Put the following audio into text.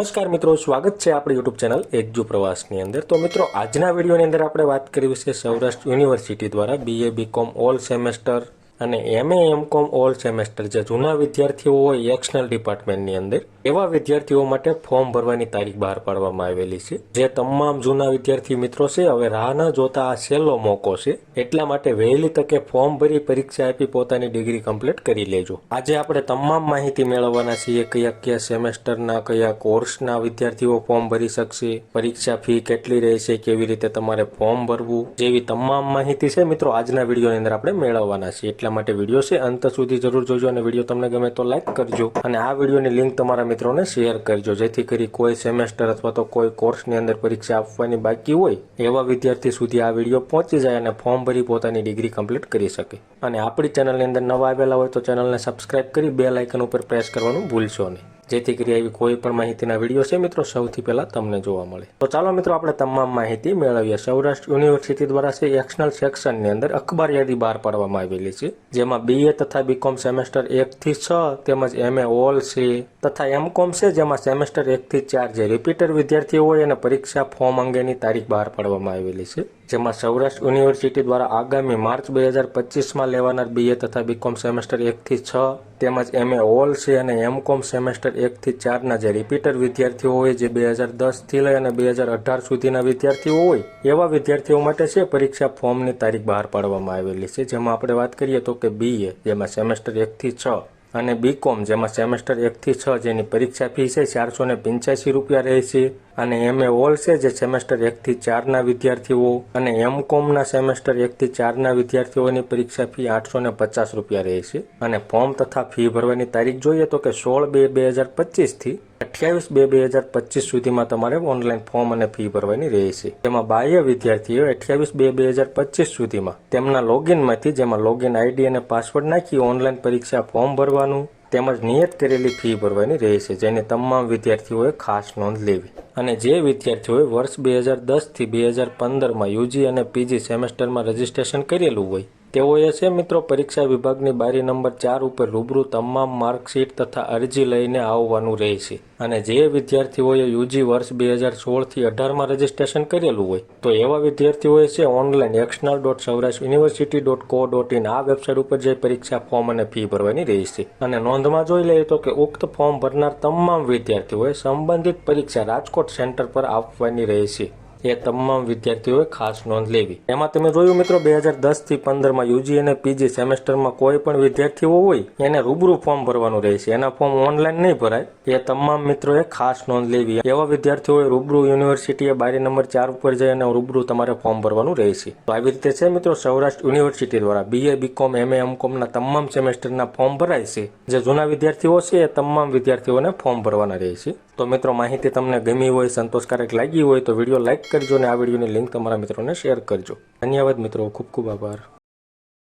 નમસ્કાર મિત્રો, સ્વાગત છે આપણી યુટ્યુબ ચેનલ એકજુ પ્રવાસની અંદર. તો મિત્રો, આજના વિડીયોની અંદર આપણે વાત કરી છે સૌરાષ્ટ્ર યુનિવર્સિટી દ્વારા બીએ બીકોમ ઓલ સેમેસ્ટર અને એમએ એમકોમ ઓલ સેમેસ્ટર જે જૂના વિદ્યાર્થીઓ હોય એક્સનલ ડિપાર્ટમેન્ટની અંદર, એવા વિદ્યાર્થીઓ માટે ફોર્મ ભરવાની તારીખ બહાર પાડવામાં આવેલી છે. જે તમામ જૂના વિદ્યાર્થી મિત્રો છે, હવે રાહ ન જોતા આ છેલ્લો મોકો છે. એટલા માટે વહેલી તકે ફોર્મ ભરી પરીક્ષા આપી પોતાની ડિગ્રી કમ્પ્લીટ કરી લેજો. આજે આપણે તમામ માહિતી મેળવવાના છીએ કયા કયા સેમેસ્ટરના કયા કોર્સના વિદ્યાર્થીઓ ફોર્મ ભરી શકશે, પરીક્ષા ફી કેટલી રહેશે, કેવી રીતે તમારે ફોર્મ ભરવું, જેવી તમામ માહિતી છે મિત્રો આજના વિડીયોની અંદર આપણે મેળવવાના છીએ. એટલા માટે વીડિયો છે. અંત સુધી જરૂર જોજો અને વીડિયો તમને ગમે તો લાઈક કરજો. અને આ વિડીયોની લિંક તમારા મિત્રોને શેર કરજો. જેથી કરી કોઈ સેમેસ્ટર અથવા તો કોઈ કોર્સની અંદર પરીક્ષા આપવાની બાકી હોય, એવા વિદ્યાર્થી સુધી આ વીડિયો પહોંચી જાય અને ફોર્મ ભરી પોતાની ડિગ્રી કમ્પ્લીટ કરી શકે. અને આપણી ચેનલની અંદર નવા આવેલા હોય તો ચેનલને સબસ્ક્રાઇબ કરી બે લાઇકન ઉપર પ્રેસ કરવાનું ભૂલશો નહીં. જેથી કરી આવી કોઈ પણ માહિતીના વીડિયો છે મિત્રો, સૌથી પહેલા તમને જોવા મળે. તો ચાલો મિત્રો, આપણે તમામ માહિતી મેળવીએ. સૌરાષ્ટ્ર યુનિવર્સિટી દ્વારા છે એક્સનલ સેક્શનની અંદર અખબાર યાદી બહાર પાડવામાં આવેલી છે, જેમાં બીએ તથા બીકોમ સેમેસ્ટર એક થી છ તેમજ એમએ ઓલ છે તથા એમકોમ છે, જેમાં સેમેસ્ટર એક થી ચાર જે રિપીટર વિદ્યાર્થીઓ હોય અને પરીક્ષા ફોર્મ અંગેની તારીખ બહાર પાડવામાં આવેલી છે. જેમાં સૌરાષ્ટ્ર યુનિવર્સિટી દ્વારા આગામી માર્ચ બે હજાર પચીસમાં લેવાનાર બીએ તથા બીકોમ સેમેસ્ટર એકથી છ, તેમજ એમએ ઓલ છે અને એમકોમ સેમેસ્ટર એકથી ચારના જે રિપીટર વિદ્યાર્થીઓ હોય જે બે હજાર દસથી લઈ અને બે હજાર અઢાર સુધીના વિદ્યાર્થીઓ હોય, એવા વિદ્યાર્થીઓ માટે છે પરીક્ષા ફોર્મની તારીખ બહાર પાડવામાં આવેલી છે. જેમાં આપણે વાત કરીએ તો કે બીએ જેમાં સેમેસ્ટર એકથી છ અને બીકોમ જેમાં સેમેસ્ટર એકથી છ જેની પરીક્ષા ફી છે, ચારસો ને પંચ્યાસી રૂપિયા રહેશે. અને એમએ ઓલ છે, જે સેમેસ્ટર એકથી ચારના વિદ્યાર્થીઓ અને એમકોમના સેમેસ્ટર એકથી ચારના વિદ્યાર્થીઓની પરીક્ષા ફી આઠસો ને પચાસ રૂપિયા રહેશે. અને ફોર્મ તથા ફી ભરવાની તારીખ જોઈએ તો કે સોળ બે બે હજાર પચીસથી અઠ્યાવીસ બે બે હજાર પચીસ સુધીમાં તમારે ઓનલાઈન ફોર્મ અને ફી ભરવાની રહેશે. તેમાં બાહ્ય વિદ્યાર્થીઓ અઠ્યાવીસ બે બે હજાર પચીસ સુધીમાં તેમના લોગિનમાંથી જેમાં લોગિન આઈડી અને પાસવર્ડ નાખી ઓનલાઈન પરીક્ષા ફોર્મ ભરવાનું, તેમજ નિયત કરેલી ફી ભરવાની રહેશે, જેની તમામ વિદ્યાર્થીઓએ ખાસ નોંધ લેવી. અને જે વિદ્યાર્થીઓએ વર્ષ બે હજાર દસથી બે હજાર પંદરમાં યુજી અને પીજી સેમેસ્ટરમાં રજીસ્ટ્રેશન કરેલું હોય તેઓએ છે મિત્રો પરીક્ષા વિભાગની બારી નંબર ચાર ઉપર રૂબરૂ તમામ માર્કશીટ તથા અરજી લઈને આવવાનું રહેશે. અને જે વિદ્યાર્થીઓએ યુજી વર્ષ બે હજાર સોળથી અઢારમાં રજીસ્ટ્રેશન કરેલું હોય, તો એવા વિદ્યાર્થીઓએ છે online external dot Saurashtra university dot co dot in આ વેબસાઇટ ઉપર જઈ પરીક્ષા ફોર્મ અને ફી ભરવાની રહેશે. અને નોંધમાં જોઈ લઈએ તો કે ઉક્ત ફોર્મ ભરનાર તમામ વિદ્યાર્થીઓએ સંબંધિત પરીક્ષા રાજકોટ સેન્ટર પર આપવાની રહેશે. એ તમામ વિદ્યાર્થીઓએ ખાસ નોંધ લેવી. એમાં તમે જોયું મિત્રો, બે હજાર દસથી પંદરમાં યુજી અને પીજી સેમેસ્ટરમાં કોઈ પણ વિદ્યાર્થીઓ હોય, એને રૂબરૂ ફોર્મ ભરવાનું રહેશે. એના ફોર્મ ઓનલાઈન નહીં ભરાય. એ તમામ મિત્રોએ ખાસ નોંધ લેવી. એવા વિદ્યાર્થીઓએ રૂબરૂ યુનિવર્સિટીએ બારી નંબર ચાર ઉપર જઈ અને રૂબરૂ તમારે ફોર્મ ભરવાનું રહેશે. તો આવી રીતે છે મિત્રો, સૌરાષ્ટ્ર યુનિવર્સિટી દ્વારા બીએ બીકોમ એમએ એમકોમના તમામ સેમેસ્ટરના ફોર્મ ભરાય છે. જે જૂના વિદ્યાર્થીઓ છે, એ તમામ વિદ્યાર્થીઓને ફોર્મ ભરવાના રહેશે. તો મિત્રો, માહિતી તમને ગમી હોય, સંતોષકારક લાગી હોય તો વીડિયો લાઇક કરજો અને આ વિડીયોની લિંક તમારા મિત્રોને શેર કરજો. ધન્યવાદ મિત્રો, ખૂબ ખૂબ આભાર.